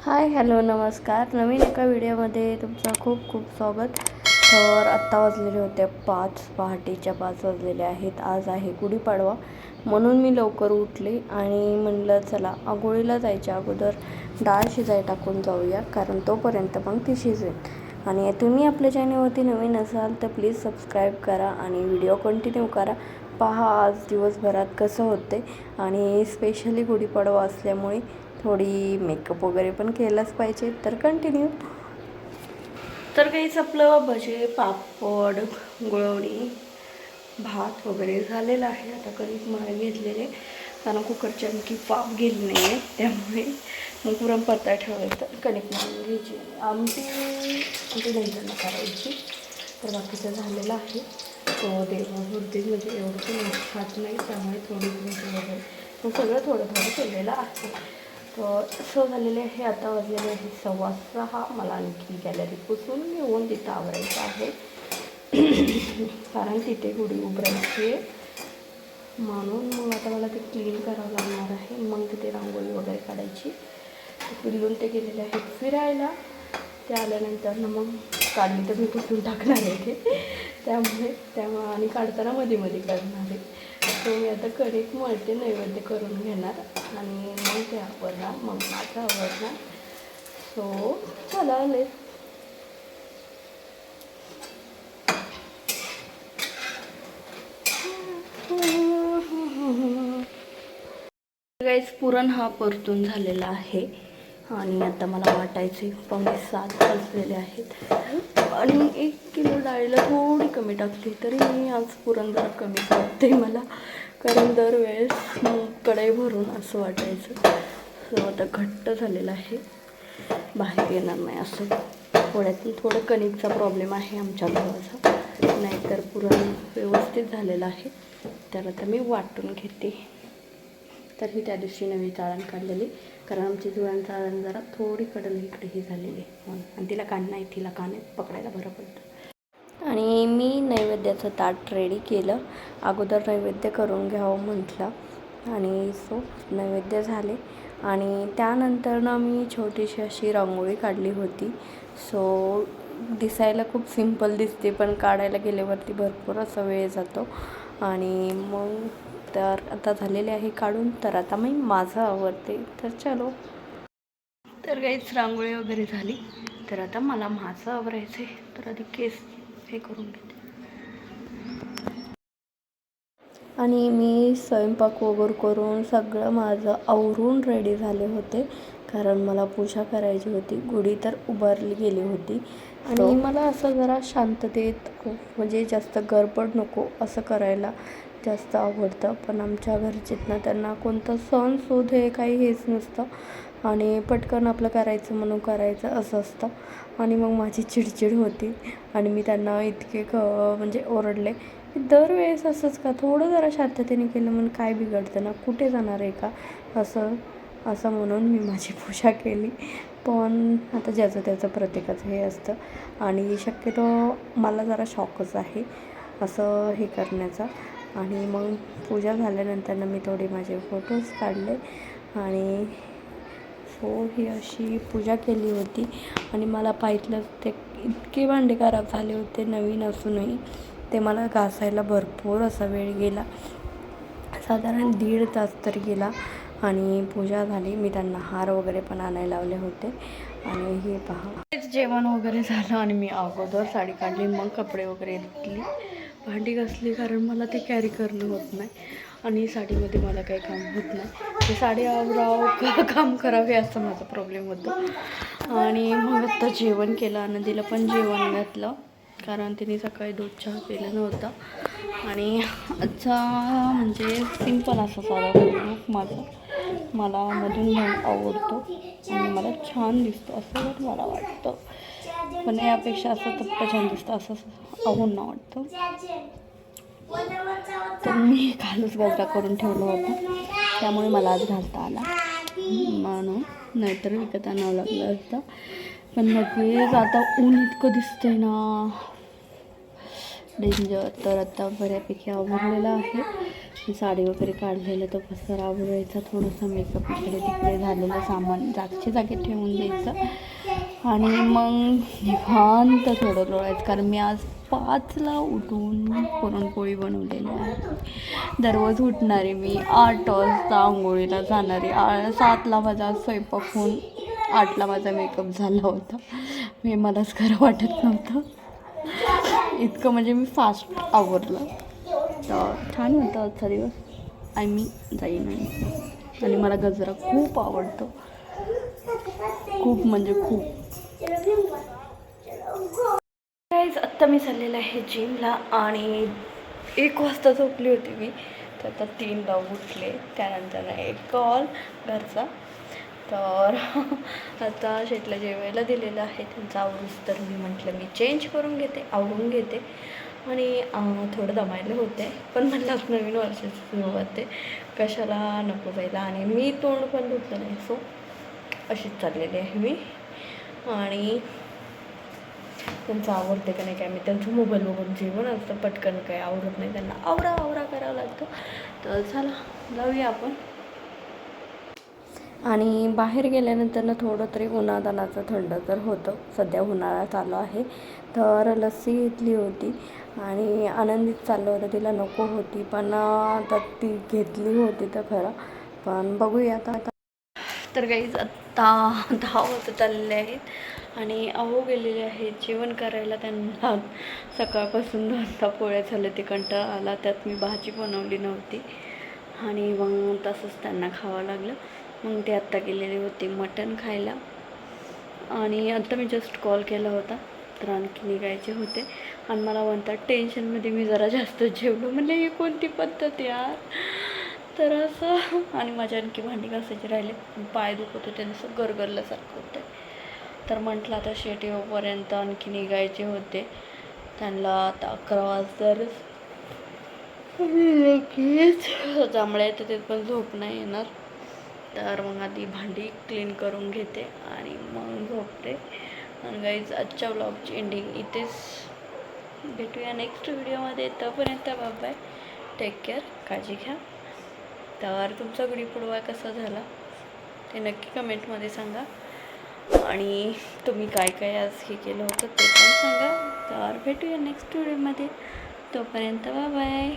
Hi hello नमस्कार. नवीन एका व्हिडिओमध्ये तुमचं खूप खूप स्वागत. तर आत्ता वाजलेले होते पाच पहाटेच्या पाच वाजलेले आहेत. आज आहे गुढीपाडवा. म्हणून मी लवकर उठले आणि म्हणलं चला आंघोळीला जायच्या अगोदर डाळ शिजाय टाकून जाऊया कारण तोपर्यंत मग ती शिजेल. आणि तुम्ही आपल्या चॅनलवरती नवीन असाल तर प्लीज सबस्क्राईब करा आणि व्हिडिओ कंटिन्यू करा. पहा आज दिवसभरात कसं होते आणि स्पेशली गुढीपाडवा असल्यामुळे थोडी मेकअप वगैरे पण केलंच पाहिजे तर कंटिन्यू तर काहीच आपलं भजे पापड गुळवणी भात वगैरे झालेला आहे. आता कणिक माळ घेतलेले. कारण कुकरची आणखी पाप गेली नाही आहे त्यामुळे मग पुरण पत्ता ठेवायचं. कणिक मळून घ्यायची. आमटी आमची झणझण करायची. तर बाकीचं झालेलं आहे. तो देवावरती म्हणजे एवढं पण खात नाही त्यामुळे थोडी थोडी वगैरे. मग सगळं थोडं थोडं केलेलं आहे. तर झालेले आहे. आता वाजलेले आहे सव्वा सहा. मला आणखी गॅलरी पुसून घेऊन तिथं आवरायचं आहे. कारण तिथे गुढी उभरायची आहे. म्हणून मग आता मला ते क्लीन करावं लागणार आहे. मग तिथे रांगोळी वगैरे काढायची. पिल्लून ते गेलेले आहेत फिरायला. ते आल्यानंतर ना मग काढली तर मी पुसून टाकणार आहे. ते त्यामुळे त्यामुळे आणि काढताना मध्ये मध्ये करणार आहे. तो मी आता कणिक मळते नैवेद्य करून घेणार. आणि मग ते आवडणार मग माझं आवडणार सो चला आले गाईज पुरण हा परतून झालेला आहे. आणि आता मला वाटायचे पावणे सात वाजलेले आहेत. आणि एक किलो डाळीला थोडी कमी टाकली तरी मी आज पुरण जरा कमी वाटते मला. कारण दरवेळेस कढई भरून असं वाटायचं. सो आता घट्ट झालेलं आहे. बाहेर येणार नाही असं. थोड्यातून थोडं कणिकचा प्रॉब्लेम आहे आमच्या गावाचा नाहीतर पुरण व्यवस्थित झालेलं आहे. तर आता मी वाटून घेते. तर ही त्या दिवशी नवी चाळण काढलेली. कारण आमची जुळण चाळण जरा थोडी कडल इकडे ही झालेली म्हणून. आणि तिला कान नाही तिला कान आहे पकडायला बरं पडतं. आणि मी नैवेद्याचं ताट रेडी केलं. अगोदर नैवेद्य करून घ्यावं म्हटलं. आणि सो नैवेद्य झाले. आणि त्यानंतर ना मी छोटीशी अशी रांगोळी काढली होती. सो दिसायला खूप सिंपल दिसते पण काढायला गेल्यावरती भरपूर असा वेळ जातो. आणि मग तर आता झालेले आहे काढून तर आता मी माझं आवडते तर चलो. तर काहीच रांगोळी वगैरे झाली. तर आता मला माझं आवरायचं आहे तर आधी केस हे करून घेते. आणि मी स्वयंपाक वगैरे करून सगळं माझं आवरून रेडी झाले होते. कारण मला पूजा करायची होती. गुढी तर उभारली गेली होती. आणि मला असं जरा शांततेत म्हणजे जास्त गडबड नको असं करायला. जास्त आवडतं पण आमच्या घरचेत ना त्यांना कोणतं सण शोध हे काही हेच नसतं. आणि पटकन आपलं करायचं म्हणून करायचं असं असतं. आणि मग माझी चिडचिड होती आणि मी त्यांना इतके क म्हणजे ओरडले की दरवेळेस असंच का थोडं जरा शांततेने केलं म्हणून काय बिघडतं ना कुठे जाणार आहे का? असं असं म्हणून मी माझी पूजा केली. पण आता ज्याचं त्याचं प्रत्येकाचं हे असतं. आणि शक्यतो मला जरा शॉकच आहे असं हे करण्याचा. आणि मग पूजा झाल्यानंतर मी थोडे माझे फोटोज काढले. आणि सो ही अशी पूजा केली होती. आणि मला पाहितलं ते इतके भांडे खराब झाले होते नवीन असूनही. ते मला घासायला भरपूर असा वेळ गेला. साधारण दीड तास तर गेला. आणि पूजा झाली. मी त्यांना हार वगैरे पण आणायला लावले होते. आणि हे पहा. जेवण वगैरे झालं आणि मी अगोदर साडी काढली मग कपडे वगैरे धुतली. भांडी घासली कारण मला ते कॅरी करणं होत नाही. आणि साडीमध्ये मला काही काम होत नाही. ते साडी आवराव का काम करावे असं माझा प्रॉब्लेम होता. आणि मग आत्ता जेवण केलं आनंदीला पण जेवण घातलं. कारण तिने सकाळी दूध चहा केलं नव्हतं. आणि आजचा म्हणजे सिंपल असा साधा लूक माझा. मला मधून आवडतो आणि मला छान दिसतो असं मला वाटतं. पण यापेक्षा असं तप्प छान दिसतं असं आवडणं वाटतं. तर मी कालच गजरा करून ठेवलं होतं. त्यामुळे मला आज घालता आला. म्हणून नाहीतर विकत आणावं लागलं असतं पण लगेच आता ऊन इतकं दिसतंय ना. डेंजर तर आता बऱ्यापैकी आवडलेलं आहे. साडी वगैरे काढलेलं तो पसर आवडायचा थोडंसं मेकअप इकडे तिकडे झालेलं सामान जागच्या जागी ठेवून द्यायचं. आणि मग निवांत थोडं लोळायचं कारण मी आज पाचला उठून पुरणपोळी बनवलेली आहे. दररोज उठणारे मी आठ वाजता आंघोळीला जाणारे. आ सातला माझा स्वयंपाक होऊन आठला माझा मेकअप झाला होता. मी मलाच खरं वाटत नव्हतं. इतकं म्हणजे मी फास्ट आवरलं. तर छान होतं आजचा दिवस. आणि मी जाईन आणि मला गजरा खूप आवडतो. खूप म्हणजे खूप. आत्ता मी चाललेलं आहे जिमला आणि एक वाजता झोपली होती मी. तर आता तीनला उठले. त्यानंतर एक कॉल घरचा. तर आता शेटला जेवायला दिलेलं आहे त्यांचा आवडूस तर मी म्हटलं मी चेंज करून घेते आवडून घेते. आणि थोडं दमायले होते. पण म्हटलं आज नवीन वर्षाची सुरुवात आहे. कशाला नको जायला. आणि मी तोंड पण धुतलं नाही. सो अशीच चाललेली आहे मी. आणि त्यांचं आवडते का नाही काय मी त्यांचं मोबाईल बघून जेवण असतं पटकन काय आवडत नाही त्यांना आवरा आवरा करावं लागतं. तर चला जाऊया आपण. आणि बाहेर गेल्यानंतर ना थोडं तरी उन्हादानाचं थंड तर होतं सध्या उन्हाळा चालू आहे. तर लस्सी घेतली होती आणि आनंदीत चाललं होतं तिला नको होती पण आता ती घेतली होती तर खरं. पण बघूया आता तर काहीच आत्ता दहा वाजत चालले आहेत. आणि अहो गेलेले आहेत जेवण करायला त्यांना. सकाळपासून दोनदा पोळ्या झाल्या ते कंटाळा आला त्यात मी भाजी बनवली नव्हती. आणि मग तसंच त्यांना खावं लागलं. मग ते आत्ता गेलेले होते मटण खायला. आणि आत्ता मी जस्ट कॉल केला होता तर आणखी निघायचे होते. आणि मला म्हणतात टेन्शनमध्ये मी जरा जास्त जेवलो. म्हणजे ही कोणती पद्धत यार? तर असं. आणि माझ्या आणखी भांडी घासायची राहिले. पाय दुखत होते असं गरगरल्यासारखं होतं तर म्हटलं आता शेटीवपर्यंत आणखी निघायचे होते. त्यांना आता अकरा वाजताच लगेच. जांभळ्या येतं ते पण झोप नाही येणार. तर मग आधी भांडी क्लीन करून घेते आणि मग झोपते. आणि गाईज आजच्या ब्लॉगची एंडिंग इथेच. भेटूया नेक्स्ट व्हिडिओमध्ये तोपर्यंत बाय टेक केअर काळजी घ्या. तर तुमचा गुढीपुडवा कसा झाला ते नक्की कमेंटमध्ये सांगा. आणि तुम्ही काय काय आज हे केलं होतं ते पण सांगा. तर भेटूया नेक्स्ट व्हिडिओमध्ये तोपर्यंत बाय